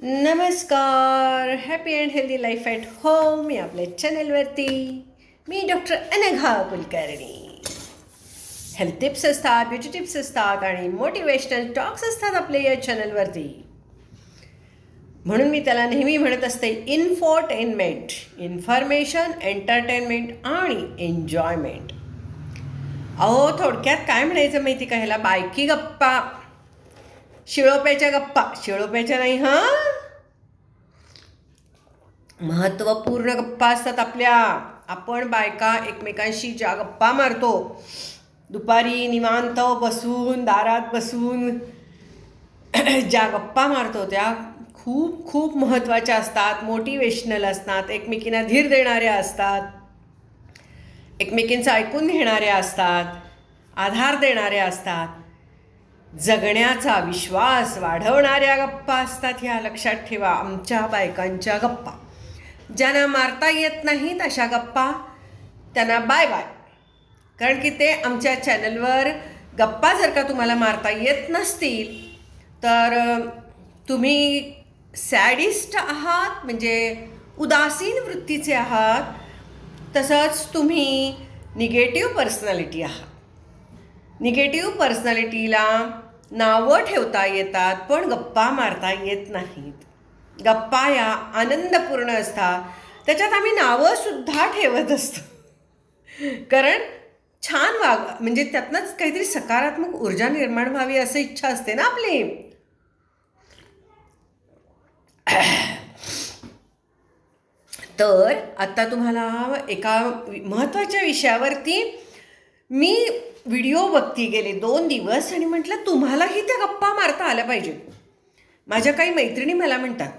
नमस्कार. Happy and healthy life at home मी आपल्या चॅनलवरती मी doctor Anagha Kulkarni. Health tips असतात ब्युटी टिप्स असतात आणि मोटिवेशनल टॉक्स असतात आपल्या या चॅनलवरती म्हणून मी त्याला नेहमी म्हणत असते इन्फोटेनमेंट इन्फॉर्मेशन एंटरटेनमेंट आणि एन्जॉयमेंट अहो थोडक्यात काय म्हणायचं माहिती का? ह्याला बायकी गप्पा. शिळोप्याच्या गप्पा. शिळोप्याच्या नाही हां? महत्त्वपूर्ण गप्पा असतात आपल्या. आपण बायका एकमेकांशी ज्या गप्पा मारतो दुपारी निवांत बसून दारात बसून ज्या गप्पा मारतो त्या खूप खूप महत्त्वाच्या असतात. मोटिवेशनल असतात. एकमेकींना धीर देणाऱ्या असतात. एकमेकींचं ऐकून घेणाऱ्या असतात. आधार देणाऱ्या असतात. जगण्याचा विश्वास वाढवणाऱ्या गप्पा असतात ह्या लक्षात ठेवा. आमच्या बायकांच्या गप्पा. ज्यांना मारता येत नाहीत अशा गप्पा त्यांना बाय बाय कारण की ते आमच्या चॅनलवर गप्पा जर का तुम्हाला मारता येत नसतील तर तुम्ही सॅडिस्ट आहात म्हणजे उदासीन वृत्तीचे आहात तसंच तुम्ही निगेटिव्ह पर्सनॅलिटी आहात. निगेटिव्ह पर्सनॅलिटीला नावं ठेवता येतात पण गप्पा मारता येत नाहीत. गप्पा या आनंदपूर्ण असतात. त्याच्यात आम्ही नावंसुद्धा ठेवत असतो. कारण छान वाग म्हणजे त्यातनंच काहीतरी सकारात्मक ऊर्जा निर्माण व्हावी असं इच्छा असते ना आपली. तर आत्ता तुम्हाला एका महत्त्वाच्या विषयावरती मी व्हिडिओ बघती गेले दोन दिवस आणि म्हटलं तुम्हालाही त्या गप्पा मारता आल्या पाहिजे. माझ्या काही मैत्रिणी मला म्हणतात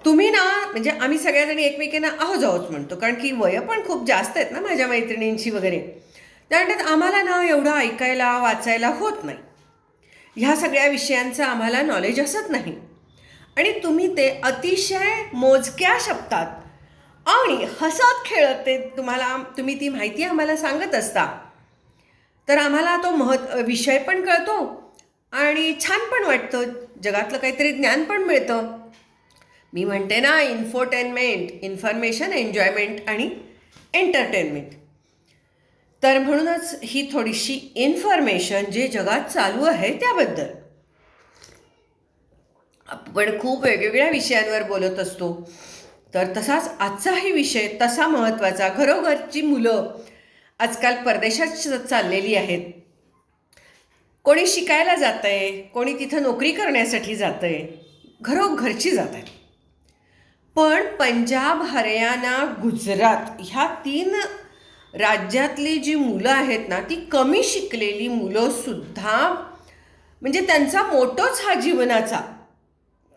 तुम्ही ना म्हणजे आम्ही सगळ्याजणी एकमेकींना आहो आहोत म्हणतो कारण की वय पण खूप जास्त आहेत ना माझ्या मैत्रिणींची वगैरे. त्यानंतर आम्हाला ना एवढं ऐकायला वाचायला होत नाही. ह्या सगळ्या विषयांचं आम्हाला नॉलेज असत नाही. आणि तुम्ही ते अतिशय मोजक्या शब्दात आणि हसत खेळत ते तुम्हाला तुम्ही ती माहिती आम्हाला सांगत असता. तर आम्हाला तो महत् विषय पण कळतो आणि छान पण वाटतं. जगातलं काहीतरी ज्ञान पण मिळतं. मी म्हणते ना इन्फोटेनमेंट इन्फॉर्मेशन एन्जॉयमेंट आणि एंटरटेनमेंट तर म्हणूनच ही थोडीशी इन्फॉर्मेशन जे जगात चालू आहे त्याबद्दल. आपण खूप वेगवेगळ्या विषयांवर बोलत असतो. तर तसाच आजचाही विषय तसा महत्त्वाचा. घरोघरची मुलं आजकाल परदेशात चाललेली आहेत. कोणी शिकायला जात आहे कोणी तिथं नोकरी करण्यासाठी जात आहे घरोघरची जात आहे पण पंजाब हरियाणा गुजरात ह्या तीन राज्यातली जी मुलं आहेत ना ती कमी शिकलेली मुलंसुद्धा म्हणजे त्यांचा मोठोच हा जीवनाचा.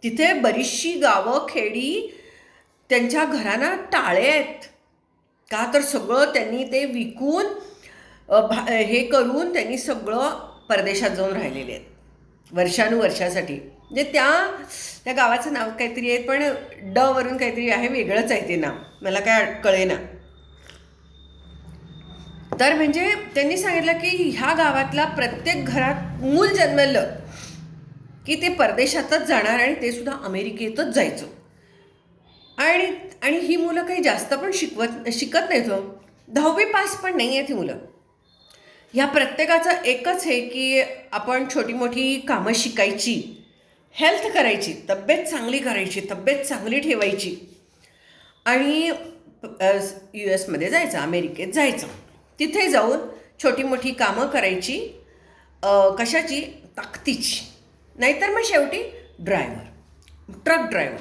तिथे बरीचशी गावं खेडी त्यांच्या घरांना टाळे आहेत. का तर सगळं त्यांनी ते विकून भा हे करून त्यांनी सगळं परदेशात जाऊन राहिलेले आहेत. वर्षानुवर्षासाठी. म्हणजे त्या त्या गावाचं नाव काहीतरी आहे पण डवरून काहीतरी आहे वेगळंच आहे ते नाव. मला काय कळेना. तर म्हणजे त्यांनी सांगितलं की ह्या गावातला प्रत्येक घरात मूल जन्मलं की ते परदेशातच जाणार आणि ते सुद्धा अमेरिकेतच जायचं. आणि आणि ही मुलं काही जास्त पण शिकवत शिकत नाहीत हो. दहावी पास पण नाही आहेत ही मुलं. ह्या प्रत्येकाचं एकच आहे की आपण छोटी मोठी कामं शिकायची हेल्थ करायची तब्येत चांगली करायची तब्येत चांगली ठेवायची. आणि यू एसमध्ये जायचं अमेरिकेत जायचं. तिथे जाऊन छोटी मोठी कामं करायची कशाची? ताकदीची. नाहीतर मग शेवटी ड्रायव्हर ट्रक ड्रायव्हर.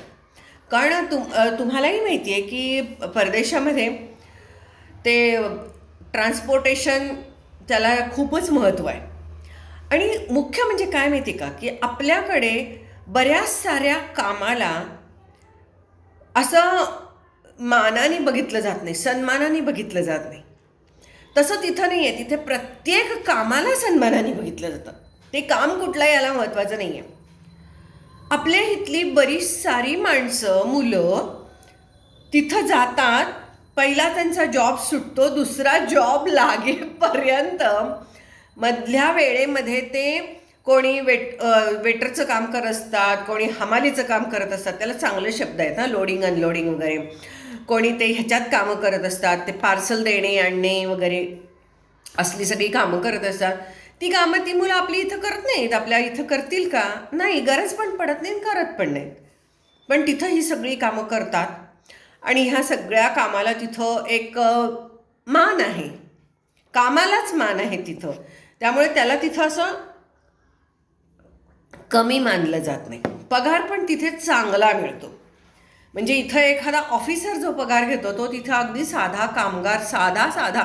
कारण तुम तुम्हालाही माहिती आहे की परदेशामध्ये ते ट्रान्सपोर्टेशन त्याला खूपच महत्त्व आहे. आणि मुख्य म्हणजे काय माहिती का? की आपल्याकडे बऱ्याच साऱ्या कामाला असं मानाने बघितलं जात नाही सन्मानाने बघितलं जात नाही. तसं तिथं नाही आहे तिथे प्रत्येक कामाला सन्मानाने बघितलं जातं. ते काम कुठलं याला महत्त्वाचं नाही आहे आपल्या इथली बरीच सारी माणसं मुलं तिथं जातात. पहिला त्यांचा जॉब सुटतो दुसरा जॉब लागेपर्यंत मधल्या वेळेमध्ये ते कोणी वेट वेटरचं काम करत असतात कोणी हमालीचं काम करत असतात. त्याला चांगले शब्द आहेत ना लोडिंग अनलोडिंग वगैरे. कोणी ते ह्याच्यात कामं करत असतात ते पार्सल देणे आणणे वगैरे असली सगळी कामं करत असतात. ती कामं ती मुलं आपली इथं करत नाहीत. आपल्या इथं करतील का? नाही गरज पण पडत नाही आणि करत पण नाहीत. पण तिथं ही सगळी कामं करतात. आणि ह्या सगळ्या कामाला तिथं एक मान आहे. कामालाच मान आहे तिथं. त्यामुळे त्याला तिथं असं कमी मानलं जात नाही. पगार पण तिथे चांगला मिळतो. म्हणजे इथं एखादा ऑफिसर जो पगार घेतो तो तिथं अगदी साधा कामगार साधा साधा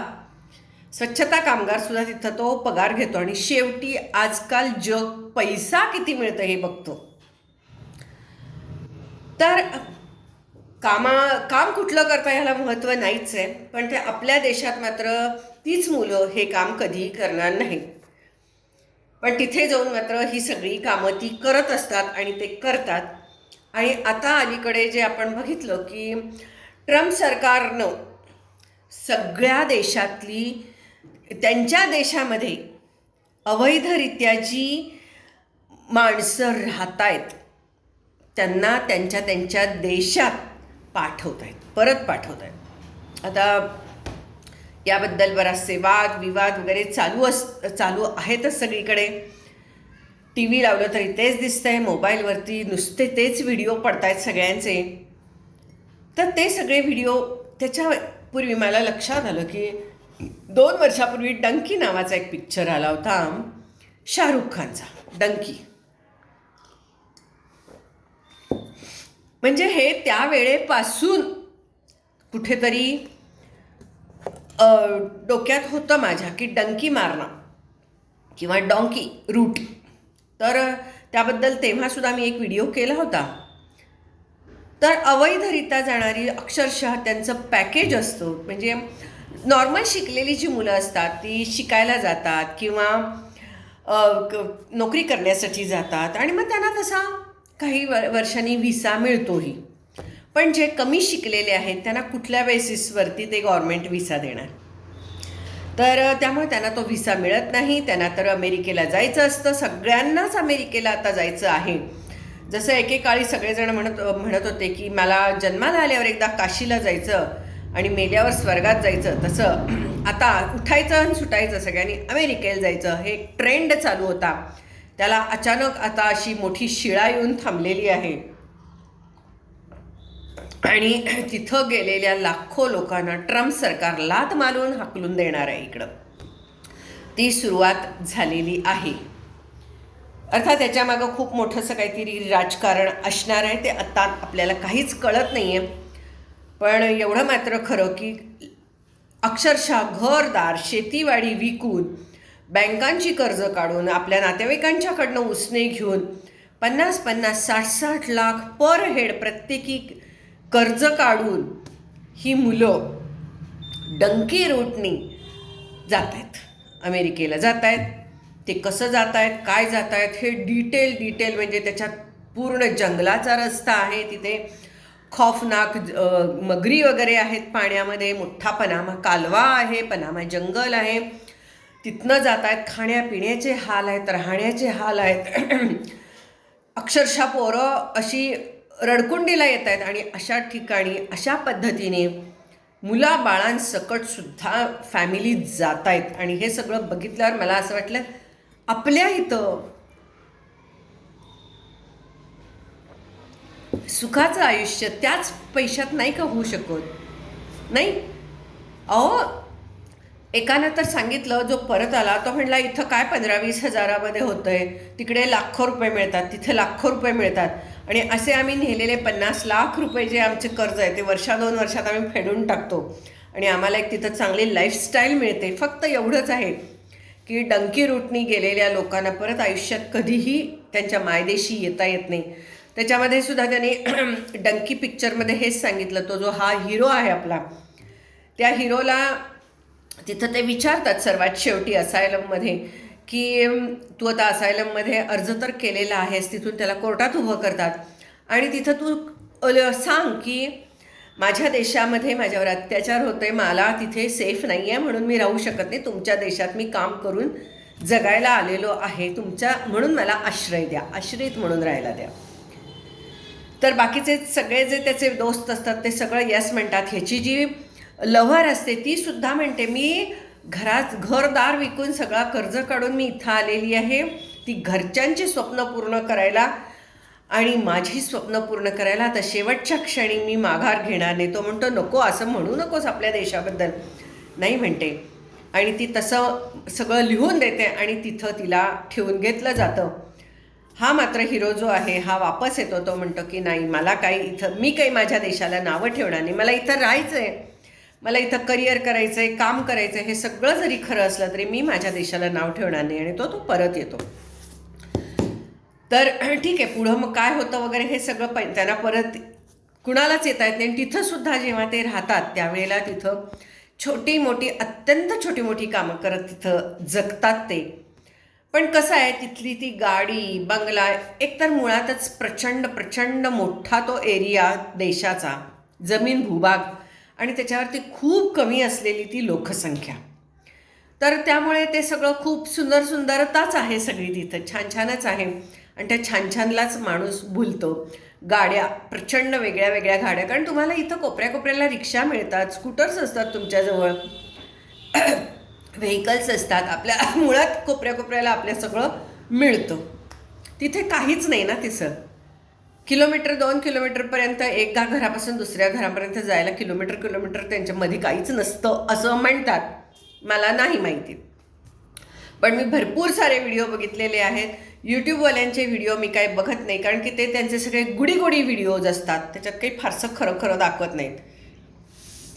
स्वच्छता कामगार सुद्धा तिथं तो पगार घेतो आणि शेवटी आजकाल जग पैसा किती मिळतं हे बघतो. तर कामा काम कुठलं करता ह्याला महत्त्व नाहीच आहे पण ते आपल्या देशात मात्र तीच मुलं हे काम कधी करणार नाही पण तिथे जाऊन मात्र ही सगळी कामं ती करत असतात आणि ते करतात. आणि आता अलीकडे जे आपण बघितलं की ट्रम्प सरकारनं सगळ्या देशातली त्यांच्या देशामध्ये अवैधरित्या जी माणसं राहत आहेत त्यांना त्यांच्या त्यांच्या देशात पाठवत आहेत परत पाठवत आहेत आता याबद्दल बराचसे वाद विवाद वगैरे चालू अस चालू आहेतच सगळीकडे. टी व्ही लावलं तरी तेच दिसतंय मोबाईलवरती नुसते तेच व्हिडिओ पडतायत सगळ्यांचे. तर ते सगळे व्हिडिओ त्याच्या पूर्वी मला लक्षात आलं की दोन वर्षापूर्वी डंकी नावाचा एक पिक्चर आला होता. शाहरुख खानचा. डंकी. म्हणजे हे त्या वेळेपासून कुठेतरी डोक्यात होतं माझ्या की डंकी मारणं किंवा डॉंकी रूट. तर त्याबद्दल तेव्हासुद्धा मी एक व्हिडिओ केला होता. तर अवैधरित्या जाणारी अक्षरशः त्यांचं पॅकेज असतं. म्हणजे नॉर्मल शिकलेली जी मुलं असतात ती शिकायला जातात किंवा क- नोकरी करण्यासाठी जातात आणि मग त्यांना तसा काही व वर्षांनी व्हिसा मिळतोही. पण जे कमी शिकलेले आहेत त्यांना कुठल्या बेसिसवरती ते गव्हर्मेंट व्हिसा देणार? तर त्यामुळे त्यांना तो व्हिसा मिळत नाही. त्यांना तर अमेरिकेला जायचं असतं. सगळ्यांनाच अमेरिकेला आता जायचं आहे. जसं एकेकाळी सगळेजण म्हणत म्हणत होते की मला जन्माला आल्यावर एकदा काशीला जायचं. आणि मेल्यावर स्वर्गात जायचं तसं. आता उठायचं आणि सुटायचं सगळ्यांनी अमेरिकेला जायचं. हे ट्रेंड चालू होता. त्याला अचानक आता अशी मोठी शिळा येऊन थांबलेली आहे. आणि तिथं गेलेल्या लाखो लोकांना ट्रम्प सरकार लात मारून हाकलून देणार आहे इकडं. ती सुरुवात झालेली आहे. अर्थात त्याच्यामागं खूप मोठंसं काहीतरी राजकारण असणार आहे ते आत्ता आपल्याला काहीच कळत नाही आहे पण एवढं मात्र खरं की अक्षरशः घरदार शेतीवाडी विकून बँकांची कर्ज काढून आपल्या नातेवाईकांच्याकडनं उसने घेऊन पन्नास पन्नास साठ साठ लाख पर हेड प्रत्येकी कर्ज काढून ही मुलं डंकी रोटनी जात आहेत अमेरिकेला जात आहेत ते कसं जात आहेत काय जात आहेत हे डिटेल डिटेल म्हणजे त्याच्यात पूर्ण जंगलाचा रस्ता आहे तिथे. खौफनाक मगरी वगैरे आहेत पाण्यामध्ये मोठा पनामा कालवा आहे पनामा जंगल आहे. तिथनं जात आहेत खाण्यापिण्याचे हाल आहेत राहण्याचे हाल आहेत. अक्षरशः पोरं अशी रडकुंडीला येत आहेत आणि अशा ठिकाणी अशा पद्धतीने मुला बाळांसकटसुद्धा फॅमिली जात आहेत आणि हे सगळं बघितल्यावर मला असं वाटलं आपल्या इथं सुखाचं आयुष्य त्याच पैशात नाही का होऊ शकत? नाही? अहो एकानं तर सांगितलं जो परत आला तो म्हणला इथं काय पंधरा वीस हजारामध्ये होतं आहे तिकडे लाखो रुपये मिळतात तिथे लाखो रुपये मिळतात. आणि असे आम्ही नेलेले पन्नास लाख रुपये जे आमचे कर्ज आहे ते वर्षा दोन वर्षात आम्ही फेडून टाकतो. आणि आम्हाला एक तिथं चांगली लाईफस्टाईल मिळते. फक्त एवढंच आहे की डंकी रूटनी गेलेल्या लोकांना परत आयुष्यात कधीही त्यांच्या मायदेशी येता येत नाही. त्याच्यामध्ये सुद्धा त्यांनी डंकी पिक्चरमध्ये हेच सांगितलं. तो जो हा हिरो आहे आपला त्या हिरोला तिथं ते विचारतात सर्वात शेवटी असायलममध्ये की तू आता असायलममध्ये अर्ज तर केलेला आहेस तिथून त्याला कोर्टात उभं करतात. आणि तिथं तू सांग की माझ्या देशामध्ये माझ्यावर अत्याचार होतोय मला तिथे सेफ नाही आहे म्हणून मी राहू शकत नाही. तुमच्या देशात मी काम करून जगायला आलेलो आहे. तुमच्या म्हणून मला आश्रय द्या. आश्रित म्हणून राहायला द्या. तर बाकीचे सगळे जे त्याचे दोस्त असतात ते सगळं यस म्हणतात. ह्याची जी लव्हर असते ती सुद्धा म्हणते मी घरात घरदार विकून सगळा कर्ज काढून मी इथं आलेली आहे. ती घरच्यांची स्वप्न पूर्ण करायला आणि माझी स्वप्न पूर्ण करायला तर शेवटच्या क्षणी मी माघार घेणार नाही. तो म्हणतो नको असं म्हणू नकोस आपल्या देशाबद्दल. नाही म्हणते. आणि ती तसं सगळं लिहून देते आणि तिथं तिला ठेवून घेतलं जातं. हा मात्र हिरो जो आहे हा वापस येतो तो म्हणतो की नाही मला काही इथं मी काही माझ्या देशाला नावं ठेवणार नाही. मला इथं राहायचं आहे मला इथं करिअर करायचं आहे काम करायचं आहे हे सगळं जरी खरं असलं तरी मी माझ्या देशाला नाव ठेवणार नाही आणि तो तो परत येतो. तर ठीक आहे पुढं मग काय होतं वगैरे हे सगळं प त्यांना परत कुणालाच येता येत नाही. आणि तिथंसुद्धा जेव्हा ते राहतात त्यावेळेला तिथं छोटी मोठी अत्यंत छोटी मोठी कामं करत तिथं जगतात ते. पण कसं आहे तिथली ती गाडी बंगला एकतर मुळातच प्रचंड प्रचंड मोठा तो एरिया देशाचा जमीन भूभाग आणि त्याच्यावरती खूप कमी असलेली ती लोकसंख्या. तर त्यामुळे ते सगळं खूप सुंदर सुंदरताच आहे सगळी तिथं छान छानच आहे. आणि त्या छान छानलाच माणूस भुलतो. गाड्या प्रचंड वेगळ्या वेगळ्या गाड्या कारण तुम्हाला इथं कोपऱ्या कोपऱ्याला रिक्षा मिळतात स्कूटर्स असतात तुमच्याजवळ. व्हेकल्स असतात आपल्या मुळात कोपऱ्या कोपऱ्याला आपल्या सगळं मिळतं. तिथे काहीच नाही ना तिसं किलोमीटर दोन किलोमीटरपर्यंत एका घरापासून दुसऱ्या घरापर्यंत जायला किलोमीटर किलोमीटर त्यांच्यामध्ये काहीच नसतं असं म्हणतात. मला नाही माहिती. पण मी भरपूर सारे व्हिडिओ बघितलेले आहेत. यूट्यूबवाल्यांचे व्हिडिओ मी काही बघत नाही कारण की ते त्यांचे सगळे गुढी गुढी व्हिडिओज असतात. त्याच्यात काही फारसं खरं खरं दाखवत नाहीत.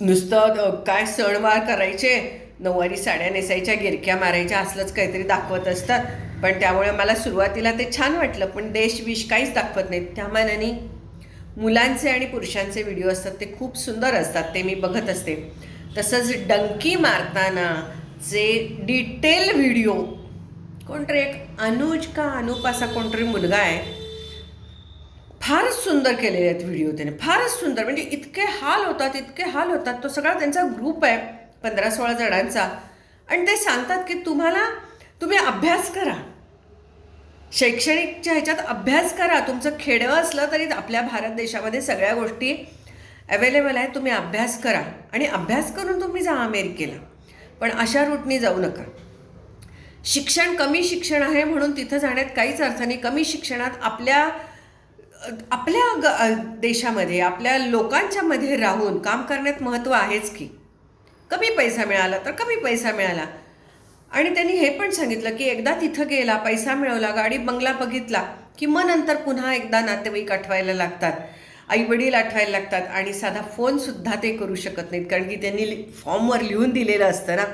नुसतं काय सणवार करायचे नऊवारी साड्या नेसायच्या गिरक्या मारायच्या असलंच काहीतरी दाखवत असतात. पण त्यामुळे मला सुरुवातीला ते छान वाटलं पण देश विश काहीच दाखवत नाहीत. त्या मानाने मुलांचे आणि पुरुषांचे व्हिडिओ असतात ते खूप सुंदर असतात ते मी बघत असते. तसंच डंकी मारताना जे डिटेल व्हिडिओ कोणतरी एक अनुज का अनुप असा कोणतरी मुलगा आहे फारच सुंदर केलेले आहेत व्हिडिओ त्याने. फारच सुंदर म्हणजे इतके हाल होतात इतके हाल होतात तो सगळा त्यांचा ग्रुप आहे. पंधरा सोळा जणांचा. आणि ते सांगतात की तुम्हाला तुम्ही अभ्यास करा. शैक्षणिकच्या ह्याच्यात अभ्यास करा. तुमचं खेडं असलं तरी आपल्या भारत देशामध्ये सगळ्या गोष्टी अवेलेबल आहेत. तुम्ही अभ्यास करा. आणि अभ्यास करून तुम्ही जा अमेरिकेला. पण अशा रूटनी जाऊ नका. शिक्षण कमी शिक्षण आहे म्हणून तिथं जाण्यात काहीच अर्थ नाही. कमी शिक्षणात आपल्या आपल्या ग देशामध्ये आपल्या लोकांच्या मध्ये राहून काम करण्यात महत्त्व आहेच की. कमी पैसा मिळाला तर कमी पैसा मिळाला. आणि त्यांनी हे पण सांगितलं की एकदा तिथं गेला पैसा मिळवला गाडी बंगला बघितला की मग नंतर पुन्हा एकदा नातेवाईक आठवायला लागतात. आईवडील आठवायला लागतात आणि साधा फोनसुद्धा ते करू शकत नाहीत. कारण की त्यांनी लि- फॉर्मवर लिहून दिलेलं असतं ना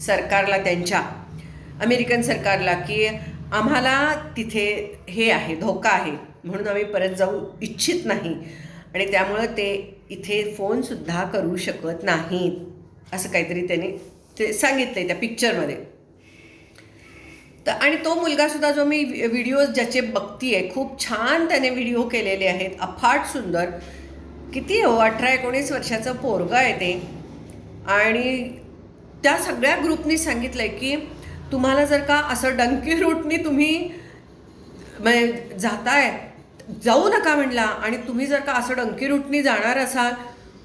सरकारला त्यांच्या अमेरिकन सरकारला की आम्हाला तिथे हे आहे धोका आहे म्हणून आम्ही परत जाऊ इच्छित नाही. आणि त्यामुळं ते इथे फोनसुद्धा करू शकत नाहीत. असं काहीतरी त्याने ते सांगितलं आहे त्या पिक्चरमध्ये तर आणि तो मुलगासुद्धा जो मी व्हिडिओज ज्याचे बघतीये खूप छान त्याने व्हिडिओ केलेले आहेत. अफाट सुंदर. किती हो अठरा एकोणीस वर्षाचं पोरगा आहे ते. आणि त्या सगळ्या ग्रुपनी सांगितलं आहे की तुम्हाला जर का असं डंकी रूटनी तुम्ही म्हणजे जाताय जाऊ नका म्हणला. आणि तुम्ही जर का असं डंकी रूटनी जाणार असाल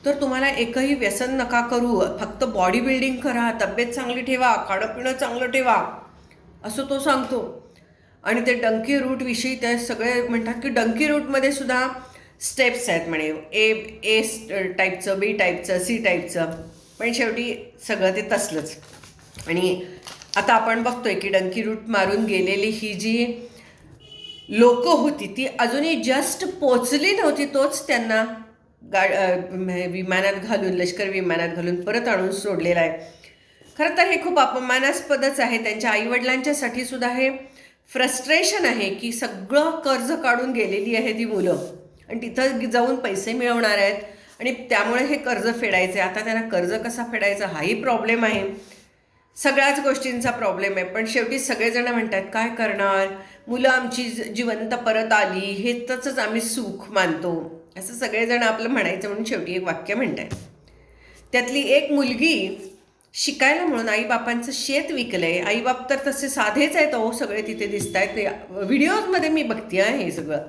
तर तुम्हाला एकही व्यसन नका करू. फक्त बॉडी बिल्डिंग करा तब्येत चांगली ठेवा खाणंपिणं चांगलं ठेवा असं तो सांगतो. आणि ते डंकी रूटविषयी ते सगळे म्हणतात की डंकी रूटमध्ये सुद्धा स्टेप्स आहेत म्हणे. ए ए टाईपचं बी टाईपचं सी टाईपचं पण शेवटी सगळं ते तसलंच. आणि आता आपण बघतोय की डंकी रूट मारून गेलेली ही जी लोक होती ती अजूनही जस्ट पोचली नव्हती तोच त्यांना गा विमानात घालून लष्कर विमानात घालून परत आणून सोडलेला आहे. खरं तर हे खूप अपमानास्पदच आहे. त्यांच्या आईवडिलांच्यासाठी सुद्धा हे फ्रस्ट्रेशन आहे की सगळं कर्ज काढून गेलेली आहे ती मुलं. आणि तिथं जाऊन पैसे मिळवणार आहेत. आणि त्यामुळे हे कर्ज फेडायचे आता त्यांना कर्ज कसा फेडायचा हाही प्रॉब्लेम आहे. सगळ्याच गोष्टींचा प्रॉब्लेम आहे. पण शेवटी सगळेजण म्हणतात काय करणार? मुलं आमची जिवंत परत आली. हे तसंच आम्ही सुख मानतो. असं सगळेजण आपलं म्हणायचं म्हणून शेवटी एक वाक्य म्हणतात त्यातली एक मुलगी शिकायला म्हणून आईबापांचं शेत विकलंय. आईबाप तर तसे साधेच आहेत अहो सगळे तिथे दिसत आहेत व्हिडिओजमध्ये मी बघते हे सगळं.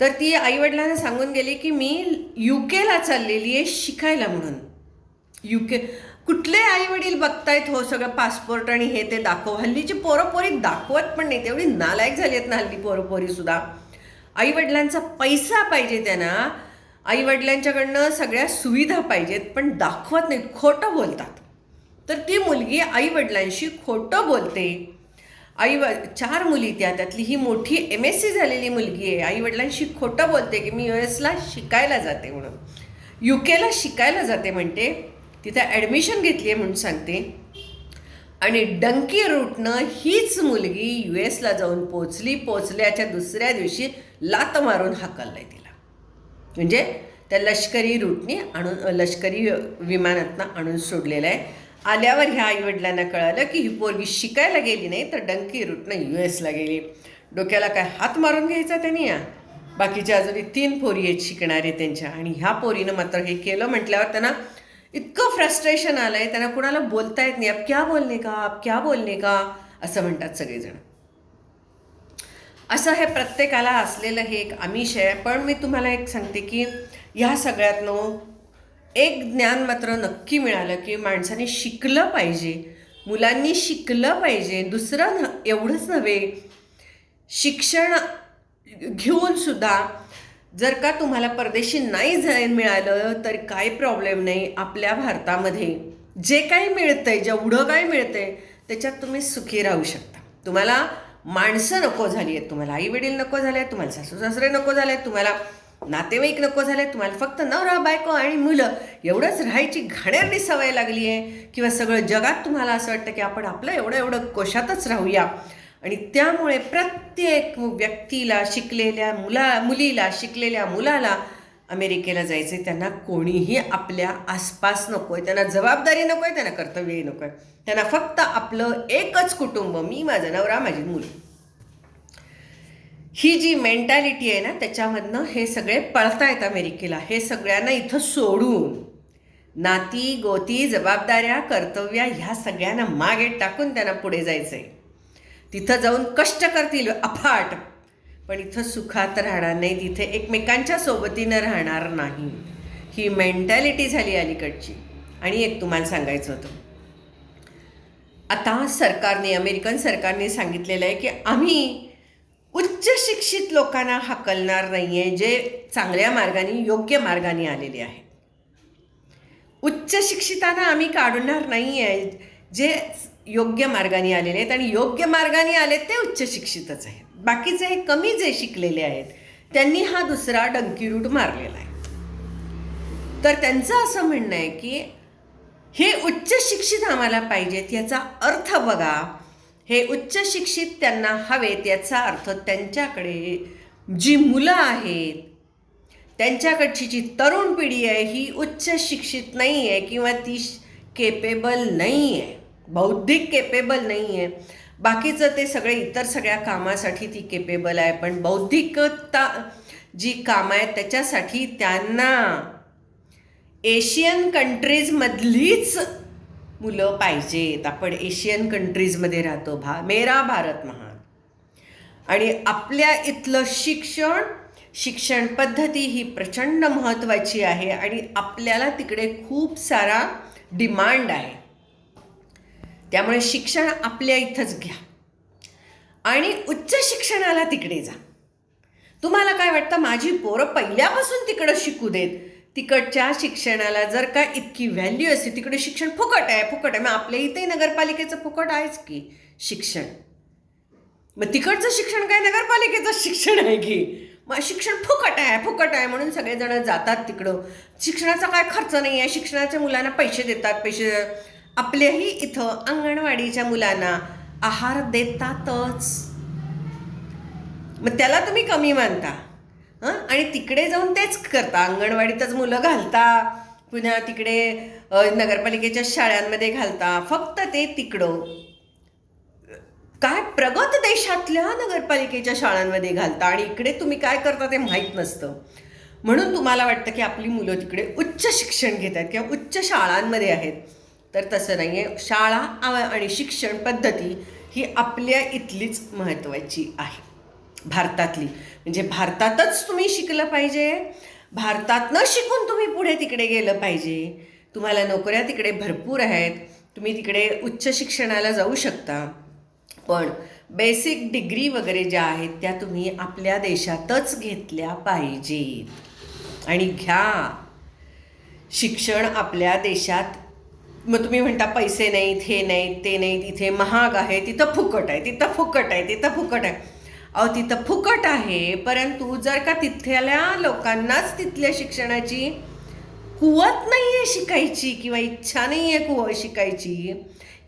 तर ती आईवडिलांना सांगून गेली की मी यू केला चाललेली आहे शिकायला म्हणून. यू के कुठले आई वडील बघतायत हो सगळं पासपोर्ट आणि हे ते दाखव. हल्लीची पोरं पोरी दाखवत पण नाही. तेवढी नालायक झाली आहेत ना हल्ली पोरं पोरी आईवडिलांचा पैसा पाहिजे त्यांना आईवडिलांच्याकडनं सगळ्या सुविधा पाहिजेत पण दाखवत नाहीत खोटं बोलतात. तर ती मुलगी आईवडिलांशी खोटं बोलते. आई व चार मुली त्या त्यातली ही मोठी एम एस सी झालेली मुलगी आहे. आईवडिलांशी खोटं बोलते की मी यू एसला शिकायला जाते म्हणून. यू केला शिकायला जाते म्हणते. तिथं ॲडमिशन घेतली आहे म्हणून सांगते. आणि डंकी रूटनं हीच मुलगी यू एसला जाऊन पोचली पोचल्याच्या दुसऱ्या दिवशी लात मारून हाकललाय तिला. म्हणजे त्या लष्करी रूटनी आणून लष्करी विमानातनं आणून सोडलेलं आहे. आल्यावर ह्या आईवडिलांना कळालं की ही पोरगी शिकायला गेली नाही तर डंकी रूटनं यू एसला गेली. डोक्याला काय हात मारून घ्यायचा त्यांनी या? बाकीच्या अजूनही तीन पोरी आहेत शिकणारे त्यांच्या. आणि ह्या पोरीनं मात्र हे केलं म्हटल्यावर त्यांना इतकं फ्रस्ट्रेशन आलं आहे त्यांना कुणाला बोलता येत नाही. अब क्या बोलणे का? अब क्या बोलणे का? असं म्हणतात सगळेजण. असं हे प्रत्येकाला असलेलं हे एक आमिष आहे. पण मी तुम्हाला एक सांगते की ह्या सगळ्यातनं एक ज्ञान मात्र नक्की मिळालं की माणसाने शिकलं पाहिजे. मुलांनी शिकलं पाहिजे. दुसरं न एवढंच नव्हे. शिक्षण घेऊन सुद्धा जर का तुम्हाला परदेशी नाही जाय मिळालं तर काही प्रॉब्लेम नाही आपल्या भारतामध्ये. जे काही मिळतं आहे जेवढं काही आहे त्याच्यात तुम्ही सुखी राहू शकता. तुम्हाला माणसं नको झाली आहेत तुम्हाला आई वडील नको झाले आहेत तुम्हाला सासू सासरे नको झाले आहेत तुम्हाला नातेवाईक नको झाले तुम्हाला फक्त नवरा बायको आणि मुलं एवढंच राहायची घाणेरडी सवय लागली आहे किंवा सगळं जगात तुम्हाला असं वाटतं की आपण आपलं एवढं एवढं कोशातच राहूया. आणि त्यामुळे प्रत्येक व्यक्तीला शिकलेल्या मुला मुलीला शिकलेल्या मुलाला अमेरिकेला जायचं आहे त्यांना कोणीही आपल्या आसपास नको आहे त्यांना जबाबदारी नको आहे त्यांना कर्तव्यही नको आहे त्यांना फक्त आपलं एकच कुटुंब मी माझा नवरा माझी मुलं. ही जी मेंटॅलिटी आहे ना त्याच्यामधनं हे सगळे पळतायत अमेरिकेला हे सगळ्यांना इथं सोडून. नाती गोती जबाबदाऱ्या कर्तव्या ह्या सगळ्यांना मागे टाकून त्यांना पुढे जायचं आहे तिथं जाऊन कष्ट करतील अफाट. पण इथं सुखात राहणार नाही तिथे एकमेकांच्या सोबतीनं राहणार नाही. ही मेंटॅलिटी झाली अलीकडची. आणि एक तुम्हाला सांगायचं होतं. आता सरकारने अमेरिकन सरकारने सांगितलेलं आहे की आम्ही उच्च शिक्षित लोकांना हकलणार नाही आहे जे चांगल्या मार्गाने योग्य मार्गाने आलेले आहेत. उच्च शिक्षितांना आम्ही काढणार नाही आहे जे योग्य मार्गाने आलेले आहेत. आणि योग्य मार्गाने आले ते उच्च शिक्षितच आहेत. बाकीचे हे कमी जे शिकलेले आहेत त्यांनी हा दुसरा डंकीरूट मारलेला आहे. तर त्यांचं असं म्हणणं आहे की हे उच्च शिक्षित आम्हाला पाहिजेत याचा अर्थ बघा. हे उच्च शिक्षित त्यांना हवेत याचा अर्थ त्यांच्याकडे जी मुलं आहेत त्यांच्याकडची जी तरुण पिढी आहे ही उच्च शिक्षित नाही आहे किंवा ती केपेबल नाही आहे बौद्धिक केपेबल नाही आहे बाकीचं ते सगळे इतर सगळ्या कामासाठी ती केपेबल आहे पण बौद्धिकता जी कामं आहेत त्याच्यासाठी त्यांना एशियन कंट्रीजमधलीच मुलं पाहिजेत. आपण एशियन कंट्रीजमध्ये राहतो भा. मेरा भारत महान. आणि आपल्या इथलं शिक्षण शिक्षण पद्धती ही प्रचंड महत्त्वाची आहे आणि आपल्याला तिकडे खूप सारा डिमांड आहे. त्यामुळे शिक्षण आपल्या इथंच घ्या. आणि उच्च शिक्षणाला तिकडे जा. तुम्हाला काय वाटतं? माझी पोरं पहिल्यापासून तिकडं शिकू देत. तिकडच्या शिक्षणाला जर का इतकी व्हॅल्यू असते तिकडे शिक्षण फुकट आहे फुकट आहे. मग आपल्या इथे नगरपालिकेचं फुकट आहेच की शिक्षण? मग तिकडचं शिक्षण काय? नगरपालिकेचं शिक्षण आहे की? मग शिक्षण फुकट आहे फुकट आहे म्हणून सगळेजण जातात तिकडं. शिक्षणाचा काय खर्च नाही आहे शिक्षणाच्या मुलांना पैसे देतात पैसे आपल्याही इथं अंगणवाडीच्या मुलांना आहार देतातच. मग त्याला तुम्ही कमी मानता. हं? आणि तिकडे जाऊन तेच करता. अंगणवाडीतच मुलं घालता. पुन्हा तिकडे नगरपालिकेच्या शाळांमध्ये घालता. फक्त ते तिकडं. काय प्रगत देशातल्या नगरपालिकेच्या शाळांमध्ये घालता आणि इकडे तुम्ही काय करता ते माहीत नसतं. म्हणून तुम्हाला वाटतं की आपली मुलं तिकडे उच्च शिक्षण घेत आहेत किंवा उच्च शाळांमध्ये आहेत. तर तसं नाही आहे शाळा आणि शिक्षण पद्धती ही आपल्या इथलीच महत्त्वाची आहे. भारतातली. म्हणजे भारतातच तुम्ही शिकलं पाहिजे. भारतातनं शिकून तुम्ही पुढे तिकडे गेलं पाहिजे. तुम्हाला नोकऱ्या तिकडे भरपूर आहेत. तुम्ही तिकडे उच्च शिक्षणाला जाऊ शकता. पण बेसिक डिग्री वगैरे ज्या आहेत त्या तुम्ही आपल्या देशातच घेतल्या पाहिजेत. आणि घ्या. शिक्षण आपल्या देशात मग तुम्ही म्हणता पैसे नाहीत हे नाहीत ते नाहीत इथे महाग आहे तिथं फुकट आहे तिथं फुकट आहे तिथं फुकट आहे. अहो तिथं फुकट आहे परंतु जर का तिथल्या लोकांनाच तिथल्या शिक्षणाची कुवत नाही आहे शिकायची किंवा इच्छा नाही आहे कुव शिकायची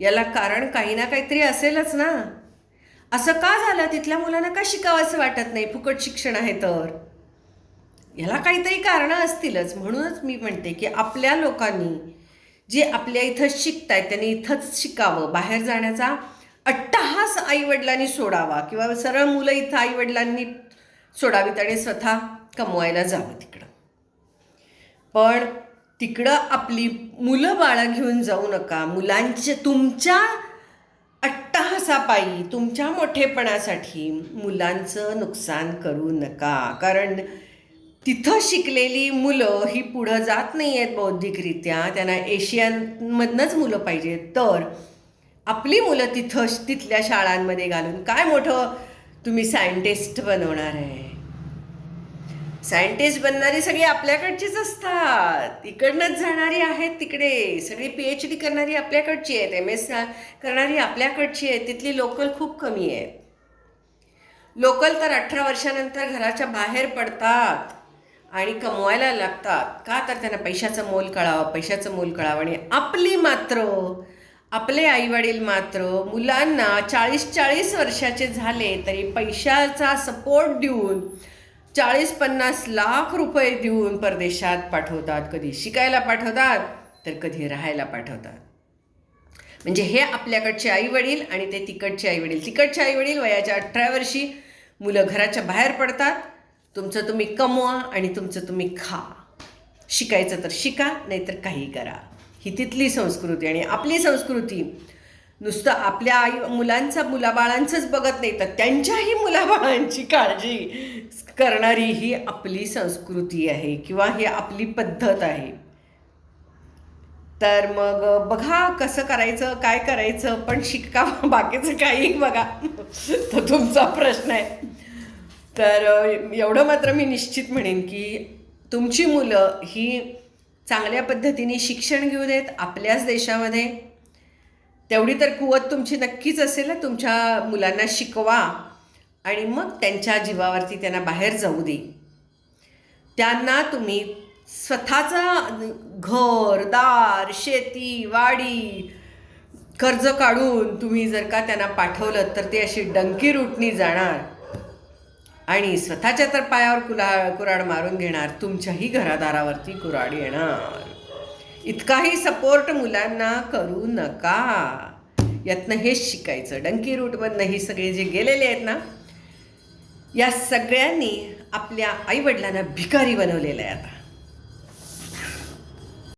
याला कारण काही ना काहीतरी असेलच ना. असं का झालं? तिथल्या मुलांना का शिकावंसं वाटत नाही? फुकट शिक्षण आहे तर. याला काहीतरी कारणं असतीलच. म्हणूनच मी म्हणते की आपल्या लोकांनी जे आपल्या इथं शिकतायत त्यांनी इथंच शिकावं. बाहेर जाण्याचा अट्टहास आईवडिलांनी सोडावा किंवा सरळ मुलं इथं आईवडिलांनी सोडावीत आणि स्वतः कमवायला जावं तिकडं. पण तिकडं आपली मुलं बाळं घेऊन जाऊ नका. मुलांचे तुमच्या अट्टहासापायी तुमच्या मोठेपणासाठी मुलांचं नुकसान करू नका. कारण तिथं शिकलेली मुलं ही पुढं जात नाही आहेत बौद्धिकरित्या. त्यांना एशियनमधनंच मुलं पाहिजेत तर आपली मुलं तिथं तिथल्या शाळांमध्ये घालून काय मोठं तुम्ही सायंटिस्ट बनवणार आहे? सायंटिस्ट बनणारी सगळी आपल्याकडचीच असतात. इकडनंच जाणारी आहेत तिकडे. सगळी पी एच डी करणारी आपल्याकडची आहेत. एम एस करणारी आपल्याकडची आहेत. तिथली लोकल खूप कमी आहेत. लोकल तर अठरा वर्षानंतर घराच्या बाहेर पडतात. आणि कमवायला लागतात. का तर त्यांना पैशाचं मोल कळावं पैशाचं मोल कळावं. आणि आपली मात्र आपले आईवडील मात्र मुलांना चाळीस चाळीस वर्षाचे झाले तरी पैशाचा सपोर्ट देऊन चाळीस पन्नास लाख रुपये देऊन परदेशात पाठवतात. कधी शिकायला पाठवतात तर कधी राहायला पाठवतात. म्हणजे हे आपल्याकडचे आईवडील आणि ते तिकडचे आईवडील. तिकडचे आईवडील वयाच्या अठरा वर्षी मुलं घराच्या बाहेर पडतात तुमचं तुम्ही कमवा आणि तुमचं तुम्ही खा. शिकायचं तर शिका नाहीतर काही करा. ही तिथली संस्कृती आणि आपली संस्कृती. नुसतं आपल्या आई मुलांचा मुलाबाळांचंच बघत नाही तर त्यांच्याही मुलाबाळांची काळजी करणारी ही आपली संस्कृती आहे किंवा ही आपली पद्धत आहे. तर मग बघा कसं करायचं काय करायचं पण शिका बाकीचं काही बघा. तो तुमचा प्रश्न आहे. तर एवढं मात्र मी निश्चित म्हणेन की तुमची मुलं ही चांगल्या पद्धतीने शिक्षण घेऊ देत आपल्याच देशामध्ये. तेवढी तर कुवत तुमची नक्कीच असेल तुमच्या मुलांना शिकवा आणि मग त्यांच्या जीवावरती त्यांना बाहेर जाऊ दे. त्यांना तुम्ही स्वतःचा घर दार शेती वाडी कर्ज काढून तुम्ही जर का त्यांना पाठवलं तर ते अशी डंकी रुटणी जाणार. आणि स्वतःच्या तर पायावर कुला कुराड मारून घेणार तुमच्याही घरादारावरती कुराड येणार. इतकाही सपोर्ट मुलांना करू नका. यातनं हेच शिकायचं. डंकी रूटमधनं ही सगळे जे गेलेले आहेत ना या सगळ्यांनी आपल्या आईवडिलांना भिकारी बनवलेलं आहे आता.